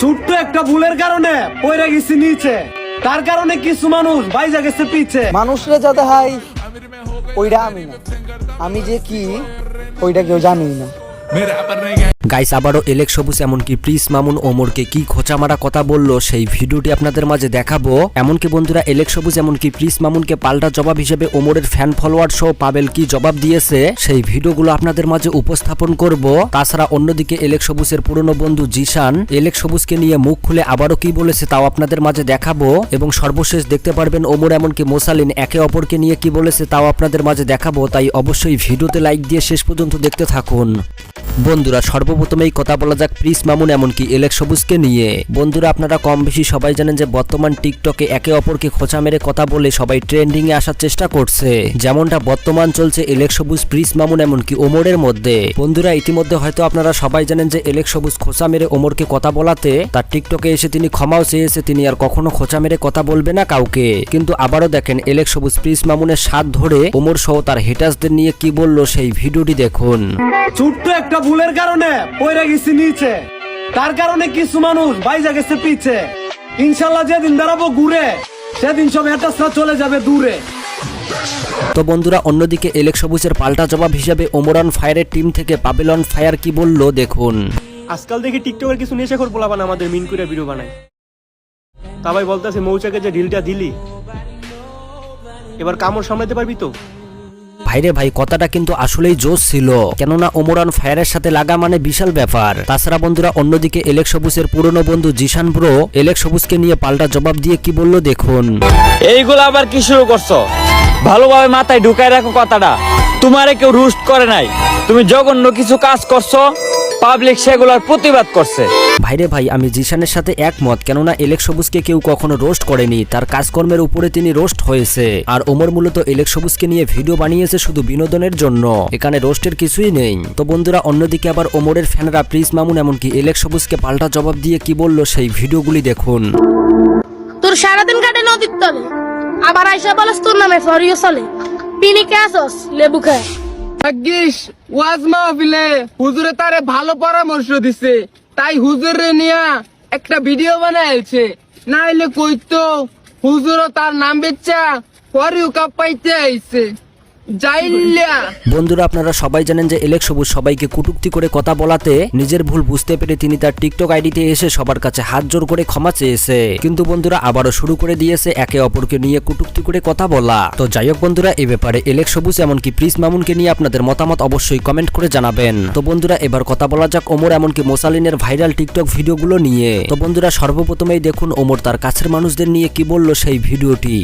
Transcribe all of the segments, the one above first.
ছোট্ট একটা ভুলের কারণে পয়রা গেছি নিচে। তার কারণে কিছু মানুষ বাইজা গেছে পিছে। মানুষরা যাতে হাই ওইটা আমি না। আমি যে কি, ওইটা কেউ জানি না। গাইস আবারও এলেক সবুজ, এমনকি প্রিস মামুন ওমরকে কি খোঁচা মারা কথা বলল, সেই ভিডিওটি আপনাদের মাঝে দেখাবো। এমনকি বন্ধুরা এলেক সবুজ, এমনকি প্রিস মামুনকে পাল্টা জবাব হিসেবে ওমরের ফ্যান ফলোয়ার সহ পাবেল কি জবাব দিয়েছে, সেই ভিডিওগুলো আপনাদের মাঝে উপস্থাপন করব। তাছাড়া অন্যদিকে এলেক সবুজের পুরনো বন্ধু জিশান এলেক সবুজকে নিয়ে মুখ খুলে আবারও কি বলেছে তাও আপনাদের মাঝে দেখাবো। এবং সর্বশেষ দেখতে পারবেন ওমর, এমনকি মোসালিন একে অপরকে নিয়ে কি বলেছে তাও আপনাদের মাঝে দেখাবো। তাই অবশ্যই ভিডিওতে লাইক দিয়ে শেষ পর্যন্ত দেখতে থাকুন। বন্ধুরা সর্বপ্রথমেই কথা বলা যাক প্রিস মামুন এমনকি এলেক সবুজকে নিয়ে। বন্ধুরা, আপনারা কম বেশি সবাই জানেন যে বর্তমান টিকটকে একে অপরকে খোঁচা মেরে কথা বলে সবাই ট্রেন্ডিং এ আসার চেষ্টা করছে। যেমনটা বর্তমান চলছে এলেক সবুজ প্রিস মামুন এমনকি ওমরের মধ্যে। বন্ধুরা, ইতিমধ্যে হয়তো আপনারা সবাই জানেন যে এলেক সবুজ খোঁচা মেরে ওমরকে কথা বলাতে, তার টিকটকে এসে তিনি ক্ষমাও চেয়েছে, তিনি আর কখনো খোঁচা মেরে কথা বলবে না কাউকে। কিন্তু আবারও দেখেন এলেক সবুজ প্রিস মামুনের সাথ ধরে ওমর সহ তার হেটার্সদের নিয়ে কি বলল সেই ভিডিওটি দেখুন। ছোট্ট একটা ভুলের কারণে পয়রা গেছি নিচে। তার কারণে কিছু মানুষ বাইজা গেছে পিছে। ইনশাল্লাহ যেদিন দাঁড়াবো ঘুরে সেদিন সব এটা চলে যাবে দূরে। তো বন্ধুরা অন্যদিকে এলেক সবুজের পাল্টা জবাব হিসেবে ওমরান ফায়ারের টিম থেকে পাবেলন ফায়ার কি বলল দেখুন। আজকাল দেখি টিকটকের কিছু নেশাখোর পোলাবান আমাদের মিন করে ভিডিও বানায়। তা ভাই বলতেছে মৌচাকে যে ঢিলটা দিলি এবার কামড় সামলাতে পারবি তো? ভাইরে ভাই, কথাটা কিন্তু আসলেই জোশ ছিল। কেননা ওমরান ফায়ারের সাথে লাগা মানে বিশাল ব্যাপার। তাছাড়া বন্ধুরা, অন্যদিকে এলেক সবুজের পুরনো বন্ধু জিশান ব্রো, এলেক সবুজকে নিয়ে পাল্টা জবাব দিয়ে কি বলল দেখুন। এইগুলো আবার কি শুরু করছ? ভালোভাবে মাথায় ঢুকায় রাখো কথাটা। তোমারে কেউ রুস্ট করে নাই। তুমি জঘন্য কিছু কাজ করছ। পাবলিক সেগুলোর প্রতিবাদ করছে। ভাইরে ভাই আমি জিশানের সাথে একমত কেননা এলেক সবুজকে কেউ কখনো রোস্ট করেনি তার কাজকর্মের উপরে তিনি রোস্ট হয়েছে। আর ওমর মূলত এলেক সবুজকে নিয়ে ভিডিও বানিয়েছে শুধু বিনোদনের জন্য এখানে রোস্টের কিছুই নেই। তো বন্ধুরা অন্যদিকে আবার ওমরের ফ্যানরা প্রিজ মামুন এমনকি এলেক সবুজকে পাল্টা জবাব দিয়ে কি বলল সেই ভিডিওগুলি দেখুন। তোর সারাদিন কাটে নদীর তলে আবার আইসা বলস তোর নামে ফরিও চলে। পিনিকে আসস লেবু খায়। ভাগ্যিস, ওয়াজ মাহফিলে হুজুরে তারে ভালো পরামর্শ দিছে। তাই হুজুরে নিয়া একটা ভিডিও বানাইছে। না হলে কইতো, হুজুরও তার নাম বেচা পরেও কাপ পাইতে আইছে। বন্ধুরা আপনারা সবাই জানেন যে এলেক সবুজ সবাইকে কুটুক্তি করে কথা বলাতে নিজের ভুল বুঝতে পেরে তিনি তার টিকটক আইডিতে এসে সবার কাছে হাত জোর করে ক্ষমা চেয়েছে। কিন্তু বন্ধুরা আবারও শুরু করে দিয়েছে একে অপরকে নিয়ে কুটুক্তি করে কথা বলা। তো যাই হোক বন্ধুরা এই ব্যাপারে এলেক সবুজ এমনকি প্রিস মামুনকে নিয়ে আপনাদের মতামত অবশ্যই কমেন্ট করে জানাবেন। তো বন্ধুরা এবার কথা বলা যাক ওমর এমনকি মোসালিনের ভাইরাল টিকটক ভিডিওগুলো নিয়ে। তো বন্ধুরা সর্বপ্রথমেই দেখুন ওমর তার কাছের মানুষদের নিয়ে কি বলল সেই ভিডিওটি।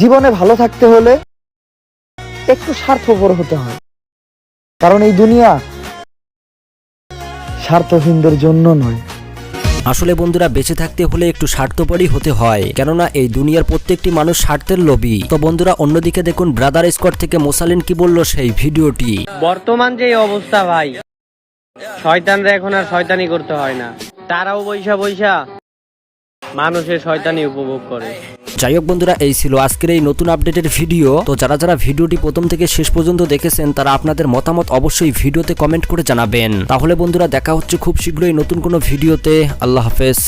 জীবনে ভালো থাকতে হলে একটু স্বার্থপর হতে হয়। কারণ এই দুনিয়া স্বার্থহীনদের জন্য নয়। আসলে বন্ধুরা বেঁচে থাকতে হলে একটু স্বার্থপরই হতে হয়। কেননা এই দুনিয়ার প্রত্যেকটি মানুষ স্বার্থের লোভী। তো বন্ধুরা অন্যদিকে দেখুন ব্রাদার স্কোয়াড থেকে মোসালিন কি বলল সেই ভিডিওটি। বর্তমান যে অবস্থা ভাই শয়তানরা এখন আর শয়তানি করতে হয় না। তারাও বৈশা বৈশা মানুষের শয়তানি উপভোগ করে। যাই হোক বন্ধুরা, এই ছিল আজকের এই নতুন আপডেটের ভিডিও তো যারা যারা ভিডিওটি প্রথম থেকে শেষ পর্যন্ত দেখেছেন, তারা আপনাদের মতামত অবশ্যই ভিডিওতে কমেন্ট করে জানাবেন। তাহলে বন্ধুরা, দেখা হচ্ছে খুব শীঘ্রই নতুন কোনো ভিডিওতে আল্লাহ হাফেজ।